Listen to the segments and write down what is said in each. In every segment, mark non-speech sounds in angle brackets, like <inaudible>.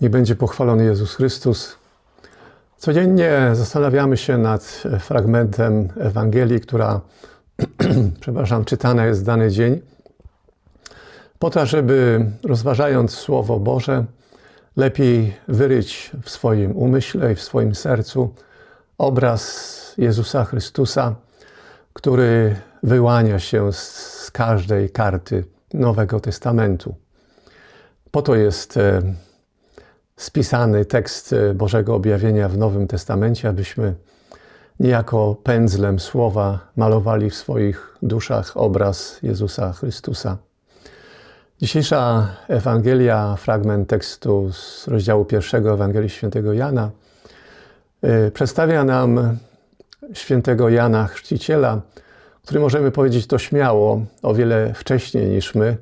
Nie będzie pochwalony Jezus Chrystus. Codziennie zastanawiamy się nad fragmentem Ewangelii, która, <clears throat> przepraszam, czytana jest dany dzień, po to, żeby rozważając Słowo Boże, lepiej wyryć w swoim umyśle i w swoim sercu obraz Jezusa Chrystusa, który wyłania się z każdej karty Nowego Testamentu. Po to jest e, spisany tekst Bożego Objawienia w Nowym Testamencie, abyśmy niejako pędzlem słowa malowali w swoich duszach obraz Jezusa Chrystusa. Dzisiejsza Ewangelia, fragment tekstu z rozdziału pierwszego Ewangelii Świętego Jana, y, przedstawia nam świętego Jana Chrzciciela, który możemy powiedzieć to śmiało, o wiele wcześniej niż my,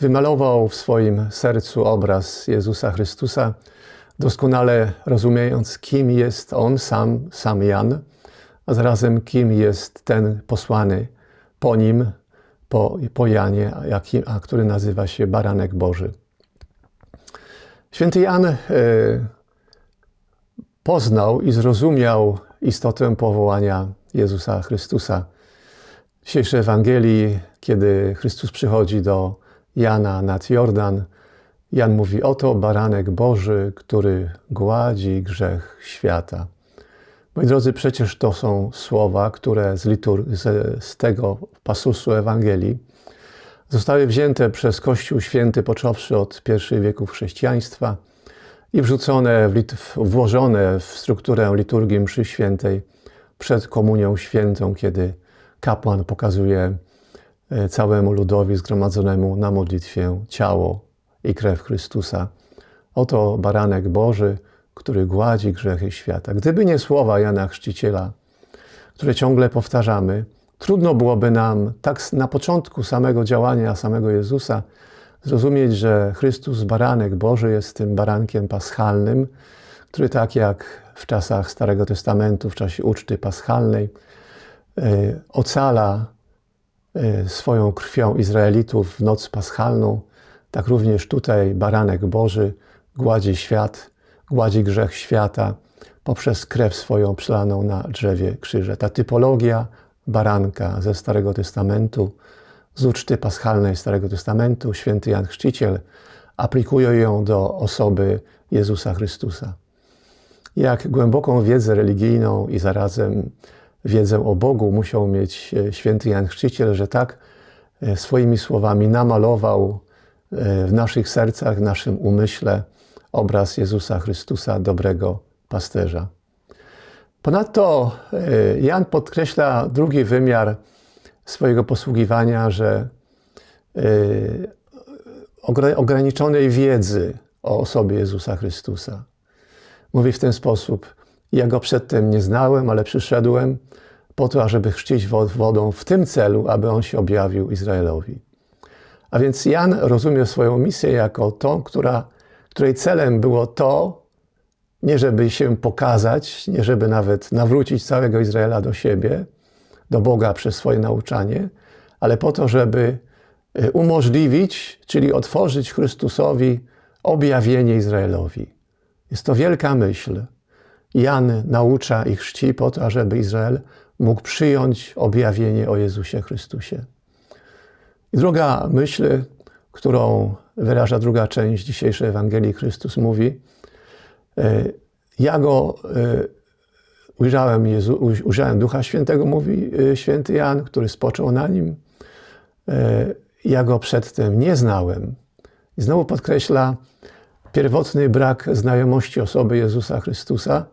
wymalował w swoim sercu obraz Jezusa Chrystusa, doskonale rozumiejąc, kim jest on sam, sam Jan, a zarazem kim jest ten posłany po nim, po, po Janie, a, a który nazywa się Baranek Boży. Święty Jan y, poznał i zrozumiał istotę powołania Jezusa Chrystusa. W dzisiejszej Ewangelii, kiedy Chrystus przychodzi do Jana nad Jordan, Jan mówi: Oto baranek Boży, który gładzi grzech świata. Moi drodzy, przecież to są słowa, które z, litur- z, z tego pasusu Ewangelii zostały wzięte przez Kościół Święty, począwszy od pierwszych wieków chrześcijaństwa i wrzucone, w lit- włożone w strukturę liturgii mszy świętej przed komunią świętą, kiedy kapłan pokazuje całemu ludowi zgromadzonemu na modlitwie ciało i krew Chrystusa. Oto baranek Boży, który gładzi grzechy świata. Gdyby nie słowa Jana Chrzciciela, które ciągle powtarzamy, trudno byłoby nam tak na początku samego działania samego Jezusa zrozumieć, że Chrystus, baranek Boży, jest tym barankiem paschalnym, który tak jak w czasach Starego Testamentu, w czasie uczty paschalnej, y, ocala swoją krwią Izraelitów w noc paschalną, tak również tutaj baranek Boży gładzi świat, gładzi grzech świata poprzez krew swoją przelaną na drzewie krzyża. Ta typologia baranka ze Starego Testamentu, z uczty paschalnej Starego Testamentu, święty Jan Chrzciciel aplikuje ją do osoby Jezusa Chrystusa. Jak głęboką wiedzę religijną i zarazem wiedzę o Bogu musiał mieć e, święty Jan Chrzciciel, że tak e, swoimi słowami namalował e, w naszych sercach, w naszym umyśle obraz Jezusa Chrystusa, dobrego pasterza. Ponadto Jan podkreśla drugi wymiar swojego posługiwania, że ograniczonej wiedzy o osobie Jezusa Chrystusa. Mówi w ten sposób: Ja go przedtem nie znałem, ale przyszedłem po to, ażeby chrzcić wodą w tym celu, aby on się objawił Izraelowi. A więc Jan rozumie swoją misję jako tą, która, której celem było to, nie żeby się pokazać, nie żeby nawet nawrócić całego Izraela do siebie, do Boga przez swoje nauczanie, ale po to, żeby umożliwić, czyli otworzyć Chrystusowi objawienie Izraelowi. Jest to wielka myśl. Jan naucza ich chrzci po to, ażeby Izrael mógł przyjąć objawienie o Jezusie Chrystusie. I druga myśl, którą wyraża druga część dzisiejszej Ewangelii, Chrystus mówi: Ja go ujrzałem, Jezu, ujrzałem Ducha Świętego, mówi święty Jan, który spoczął na nim. Ja go przedtem nie znałem. I znowu podkreśla pierwotny brak znajomości osoby Jezusa Chrystusa.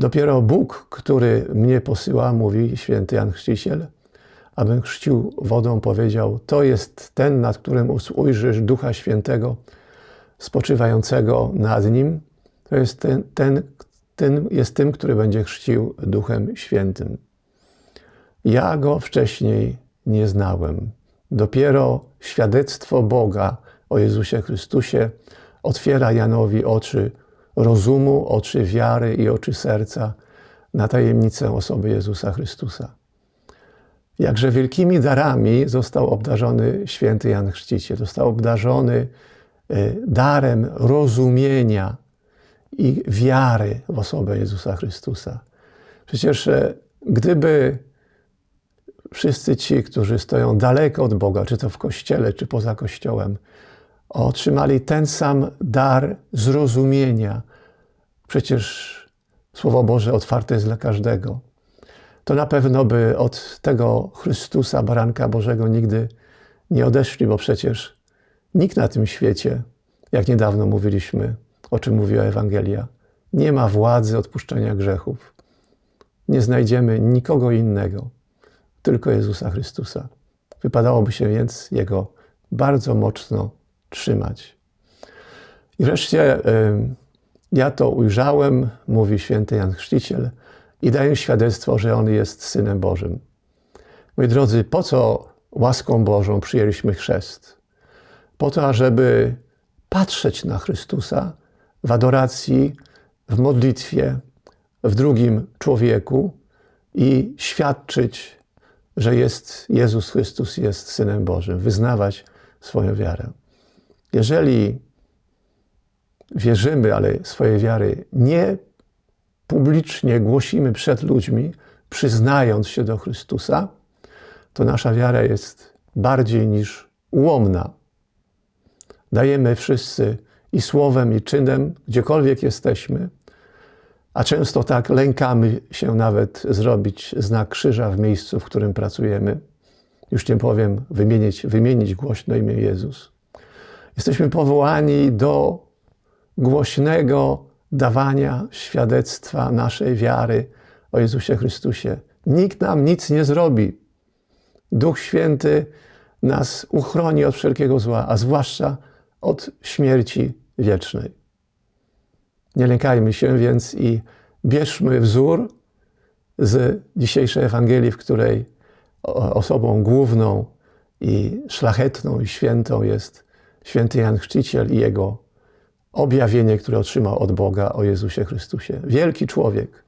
Dopiero Bóg, który mnie posyła, mówi święty Jan Chrzciciel, abym chrzcił wodą, powiedział: To jest ten, nad którym ujrzysz Ducha Świętego spoczywającego nad nim. To jest ten, ten, ten jest tym, który będzie chrzcił Duchem Świętym. Ja go wcześniej nie znałem. Dopiero świadectwo Boga o Jezusie Chrystusie otwiera Janowi oczy rozumu, oczy wiary i oczy serca na tajemnicę osoby Jezusa Chrystusa. Jakże wielkimi darami został obdarzony święty Jan Chrzciciel. Został obdarzony darem rozumienia i wiary w osobę Jezusa Chrystusa. Przecież e, gdyby wszyscy ci, którzy stoją daleko od Boga, czy to w kościele, czy poza kościołem, otrzymali ten sam dar zrozumienia, przecież Słowo Boże otwarte jest dla każdego, to na pewno by od tego Chrystusa, Baranka Bożego, nigdy nie odeszli, bo przecież nikt na tym świecie, jak niedawno mówiliśmy, o czym mówiła Ewangelia, nie ma władzy odpuszczenia grzechów. Nie znajdziemy nikogo innego, tylko Jezusa Chrystusa. Wypadałoby się więc Jego bardzo mocno trzymać. I wreszcie y, ja to ujrzałem, mówi święty Jan Chrzciciel, i daję świadectwo, że On jest Synem Bożym. Moi drodzy, po co łaską Bożą przyjęliśmy chrzest? Po to, ażeby patrzeć na Chrystusa w adoracji, w modlitwie, w drugim człowieku i świadczyć, że jest Jezus Chrystus jest Synem Bożym, wyznawać swoją wiarę. Jeżeli wierzymy, ale swojej wiary nie publicznie głosimy przed ludźmi, przyznając się do Chrystusa, to nasza wiara jest bardziej niż ułomna. Dajemy wszyscy i słowem, i czynem, gdziekolwiek jesteśmy, a często tak lękamy się nawet zrobić znak krzyża w miejscu, w którym pracujemy. Już nie powiem wymienić, wymienić głośno imię Jezus. Jesteśmy powołani do głośnego dawania świadectwa naszej wiary o Jezusie Chrystusie. Nikt nam nic nie zrobi. Duch Święty nas uchroni od wszelkiego zła, a zwłaszcza od śmierci wiecznej. Nie lękajmy się więc i bierzmy wzór z dzisiejszej Ewangelii, w której osobą główną i szlachetną i świętą jest święty Jan Chrzciciel i jego objawienie, które otrzymał od Boga o Jezusie Chrystusie. Wielki człowiek,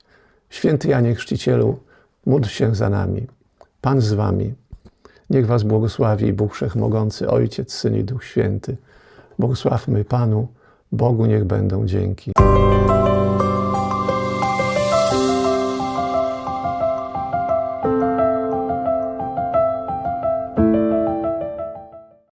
święty Janie Chrzcicielu, módl się za nami. Pan z wami. Niech was błogosławi Bóg Wszechmogący, Ojciec, Syn i Duch Święty. Błogosławmy Panu, Bogu niech będą dzięki.